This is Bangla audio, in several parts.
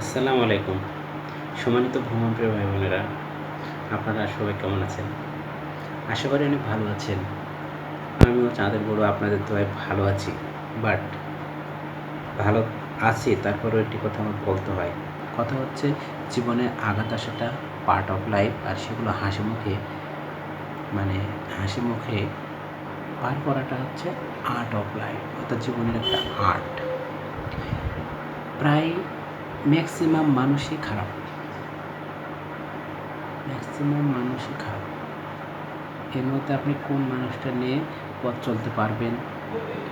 আসসালামু আলাইকুম। সম্মানিত ভ্রমণপ্রিয় ভাই বোনেরা আপনারা সবাই কেমন আছেন? আশা করি অনেক ভালো আছেন। আমিও চাঁদের বড় আপনাদের দোয়ায় ভালো আছি। বাট ভালো আছি, তারপরেও একটি কথা আমার বলতে হয়। কথা হচ্ছে, জীবনে আঘাত আসাটা পার্ট অফ লাইফ আর সেগুলো হাসি মুখে মানে হাসি মুখে পার করাটা হচ্ছে আর্ট অফ লাইফ অর্থাৎ জীবনের একটা আর্ট প্রায় ম্যাক্সিমাম মানুষই খারাপ। ম্যাক্সিমাম মানুষই খারাপ। এর মধ্যে আপনি কোন মানুষটা নিয়ে পথ চলতে পারবেন,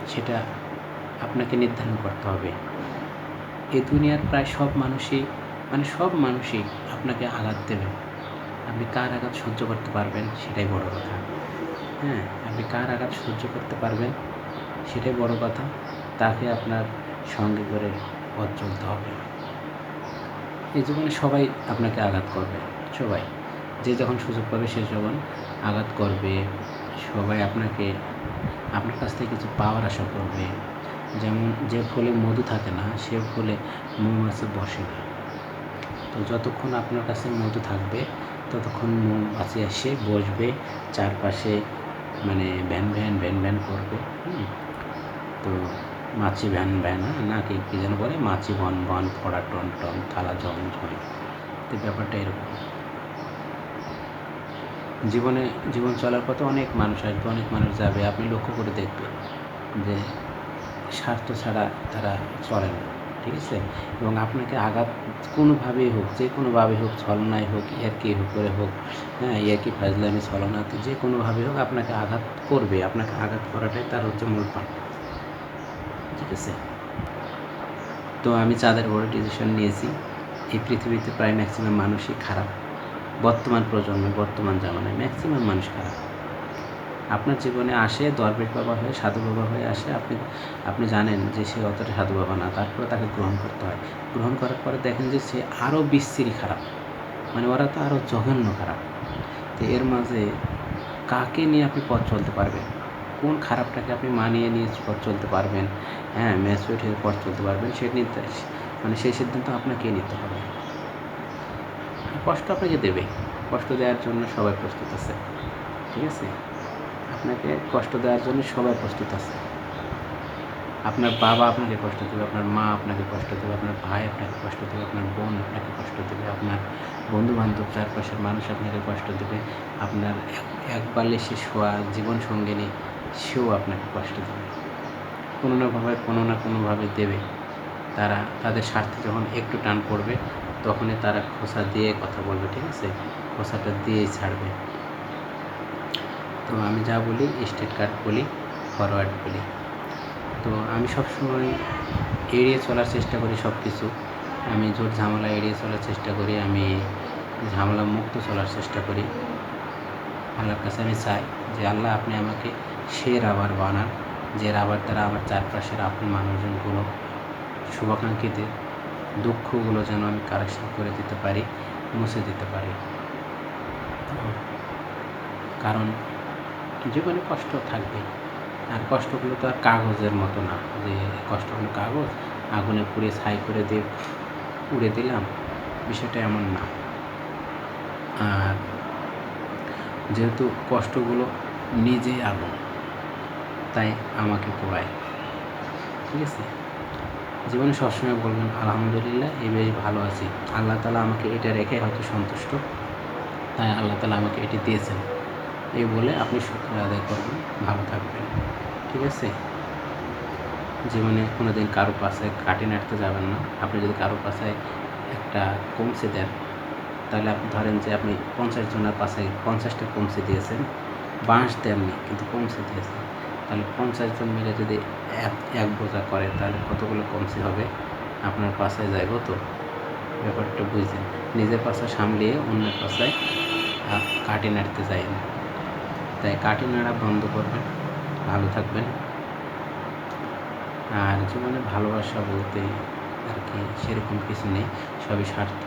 সেটা আপনাকে নির্ধারণ করতে হবে। এ দুনিয়ার প্রায় সব মানুষই মানে সব মানুষই আপনাকে আঘাত দেবে। আপনি কার আঘাত সহ্য করতে পারবেন, সেটাই বড় কথা। হ্যাঁ আপনি কার আঘাত সহ্য করতে পারবেন, সেটাই বড় কথা। তাকে আপনার সঙ্গে করে পথ চলতে হবে। এই জীবনে সবাই আপনাকে আঘাত করবে, সবাই। যে যখন সুযোগ পাবে সে যখন আঘাত করবে, সবাই আপনাকে, আপনার কাছ থেকে কিছু পাওয়ার আশা করবে। যেমন যে ফুলে মধু থাকে না, সে ফুলে মৌমাছি বসে না। তো যতক্ষণ আপনার কাছে মধু থাকবে, ততক্ষণ মৌমাছি এসে বসবে, চারপাশে মানে ভ্যান ভ্যান ভ্যান ভ্যান করবে, হুম। তো মাছি ভ্যান ভ্যান হ্যাঁ, না কি কী যেন বলে মাছি বন বন ফড়া টন টন থালা জম ঝয় তো ব্যাপারটা এরকম। জীবনে জীবন চলার পথে অনেক মানুষ আসবে অনেক মানুষ যাবে আপনি লক্ষ্য করে দেখবেন যে স্বার্থ ছাড়া তারা চলে না ঠিক আছে? এবং আপনাকে আঘাত কোনোভাবেই হোক যে কোনোভাবে হোক ছলনায় হোক ইয়ারকি হোক করে হোক হ্যাঁ ইয়ারকি ফাজলামি ছলনাতে যে কোনোভাবে হোক আপনাকে আঘাত করবে আপনাকে আঘাত করাটাই তার হচ্ছে মূল পাঠ। ঠিক তো আমি চাঁদের বড় ডিসিশন নিয়েছি। এই পৃথিবীতে প্রায় ম্যাক্সিমাম মানুষই খারাপ। বর্তমান প্রজন্মে, বর্তমান জামানায় ম্যাক্সিমাম মানুষ খারাপ। আপনার জীবনে আসে, দরবেশ বাবা হয়ে, সাধু বাবা হয়ে আসে, আপনি আপনি জানেন যে সে অতটা সাধু বাবা না, তারপরে তাকে গ্রহণ করতে হয়। গ্রহণ করার পরে দেখেন যে সে আরও বিশ্রী খারাপ। মানে ওরা তো আরও জঘন্য খারাপ। তো এর মাঝে কাকে নিয়ে আপনি পথ চলতে পারবেন? কোন খারাপটাকে আপনি মানিয়ে নিয়ে পথ চলতে পারবেন? হ্যাঁ ম্যাচুরেট হয়ে পথ চলতে পারবেন সেটা নিতে মানে সেই সিদ্ধান্ত আপনাকে নিতে হবে। কষ্ট আপনাকে দেবে। কষ্ট দেওয়ার জন্য সবাই প্রস্তুত আছে। ঠিক আছে? আপনাকে কষ্ট দেওয়ার জন্য সবাই প্রস্তুত আছে। আপনার বাবা আপনাকে কষ্ট দেবে, আপনার মা আপনাকে কষ্ট দেবে, আপনার ভাই আপনাকে কষ্ট দেবে, আপনার বোন আপনাকে কষ্ট দেবে, আপনার বন্ধু বান্ধব চারপাশের মানুষ আপনাকে কষ্ট দেবে, আপনার এক- সে শোয়া জীবন সঙ্গিনী সেও আপনাকে কষ্ট দেবে। কোনো না ভাবে, কোনো না কোনোভাবে দেবে। তারা, তাদের স্বার্থে যখন একটু টান পড়বে, তখনই তারা খোসা দিয়ে কথা বলবে, ঠিক আছে? খোসাটা দিয়েই ছাড়বে। তো আমি যা বলি, স্টেট কার্ড বলি, ফরওয়ার্ড বলি। তো আমি সবসময় এড়িয়ে চলার চেষ্টা করি সব কিছু আমি জোর ঝামেলা এড়িয়ে চলার চেষ্টা করি, আমি ঝামেলা মুক্ত চলার চেষ্টা করি। আল্লাহর কাছে আমি চাই যে আল্লাহ আপনি আমাকে সে রাবার বানান, যে রাবার দ্বারা আমার চারপাশের আপন মানুষজনগুলো শুভাকাঙ্ক্ষীদের দুঃখগুলো যেন আমি কারেকশন করে দিতে পারি, মুছে দিতে পারি। কারণ জীবনে কষ্ট থাকবে আর কষ্টগুলো তো আর কাগজের মতো না। যে কষ্টগুলো কাগজ, আগুনে পুড়ে ছাই করে দিয়ে উড়ে দিলাম, বিষয়টা এমন না আর যেহেতু কষ্টগুলো নিজেই আগুন, তাই আমাকে পোড়ায়। ঠিক আছে? জীবনে সবসময় বলবেন, আলহামদুলিল্লাহ, এই বেশ ভালো আছি। আল্লাহ তালা আমাকে এটা রেখে হয়তো সন্তুষ্ট। তাই আল্লাহ তালা আমাকে এটি দিয়েছেন। এই বলে আপনি শুক্র আদায় করবেন, ভালো থাকবেন। ঠিক আছে? জীবনে কোনো দিন কারও পাশে কাটি নাড়তে যাবেন না। আপনি যদি কারও পাশে একটা কমছে দেন তাহলে আপনি ধরেন যে আপনি পঞ্চাশ জনের পাশে পঞ্চাশটা কমছে দিয়েছেন, বাঁশ দেননি কিন্তু কমছে দিয়েছেন। তাহলে পঞ্চাশ জন মিলে যদি এক এক বোঝা করে, তাহলে কতগুলো কমছে হবে? আপনার পাশে যাইব তো? ব্যাপারটা বুঝলেন। নিজের পাশে সামলিয়ে অন্যের পাশায় কাটি নাড়তে যায় না তাই কাটি নাড়া বন্ধ করবেন, ভালো থাকবেন। আর জীবনে ভালোবাসা বলতে আর কি সেরকম কিছু নেই, সবই স্বার্থ।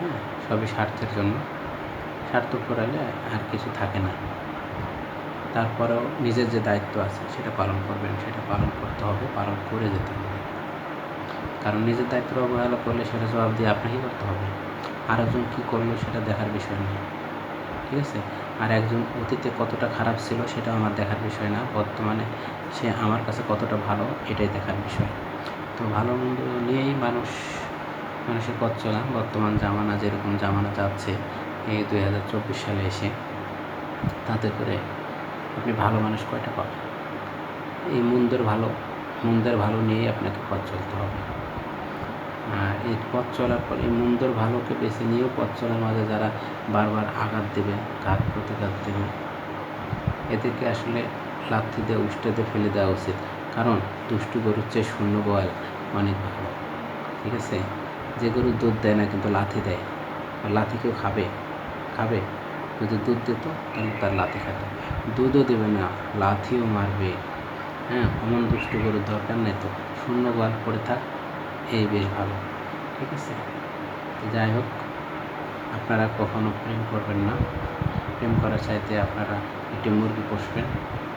হ্যাঁ সবই স্বার্থের জন্য। স্বার্থ করালে আর কিছু থাকে না। তারপরেও নিজের যে দায়িত্ব আছে, সেটা পালন করবেন, সেটা পালন করতে হবে, পালন করে যেতে হবে। কারণ নিজের দায়িত্ব অবহেলা করলে সেটা জবাব দিয়ে আপনাকেই করতে হবে। আরেকজন কী করল সেটা দেখার বিষয় নয় ঠিক আছে? আর একজন অতীতে কতটা খারাপ ছিল সেটাও আমার দেখার বিষয় না। বর্তমানে সে আমার কাছে কতটা ভালো, এটাই দেখার বিষয়। তো ভালো মন্দ নিয়েই মানুষ মানুষের পথ চলা, বর্তমান জামানা যেরকম জামানা যাচ্ছে এই দুই হাজার চব্বিশ সালে এসে তাতে করে আপনি ভালো মানুষ কয়টা পাবেন? এই মন্দের ভালো মন্দের ভালো নিয়েই আপনাকে পথ চলতে হবে। আর এই পথ চলার পর, এই মন্দর ভালোকে বেছে নিয়েও পথ চলার মাঝে যারা বারবার আঘাত দেবে, ঘাত প্রতিঘাত দেবে, এদেরকে আসলে লাথি দিয়ে উষ্টে দিয়ে ফেলে দেওয়া উচিত। কারণ দুষ্টু গরুর চেয়ে শূন্য গোয়াল অনেক ভালো। ঠিক আছে? যে গরু দুধ দেয় না কিন্তু লাথি দেয়। লাথি কেউ খাবে? খাবে? যদি দুধ দিত, তাহলে তার লাথি খাবে দুধও দেবে না, লাথিও মারবে। হ্যাঁ অমন দুষ্টু গরুর দরকার নেই তো। শূন্য গোয়াল পড়ে থাক এই বেশ ভালো। ঠিক আছে? যাই হোক, আপনারা কখনো প্রেম করবেন না। প্রেম করার চাইতে আপনারা একটি মুরগি পুষবেন।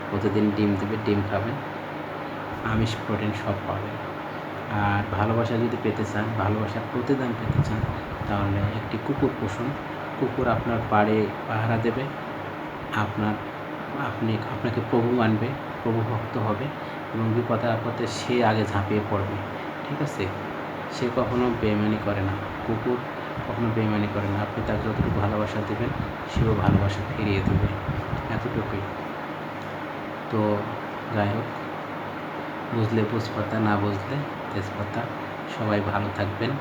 প্রতিদিন ডিম দেবে, ডিম খাবেন। আমিষ প্রোটিন সব পাবেন। আর ভালোবাসা যদি পেতে চান ভালোবাসার প্রতিদান পেতে চান, তাহলে একটি কুকুর পুষুন কুকুর আপনার পাড়ে পাহারা দেবে। আপনার, আপনি, আপনাকে প্রভু মানবে, প্রভু ভক্ত হবে এবং বিপদে আপদে সে আগে ঝাঁপিয়ে পড়বে। ঠিক আছে? সে কখনো বেইমানি করে না। কুকুর কখনো বেইমানি করে না। আপনি তাকে যতটুকু ভালোবাসা দেবেন, সেও ভালোবাসা ফিরিয়ে দেবে। এতটুকুই। তো যাই হোক, বুঝলে বুঝপাতা না বুঝলে তেজপাতা। সবাই ভালো থাকবেন।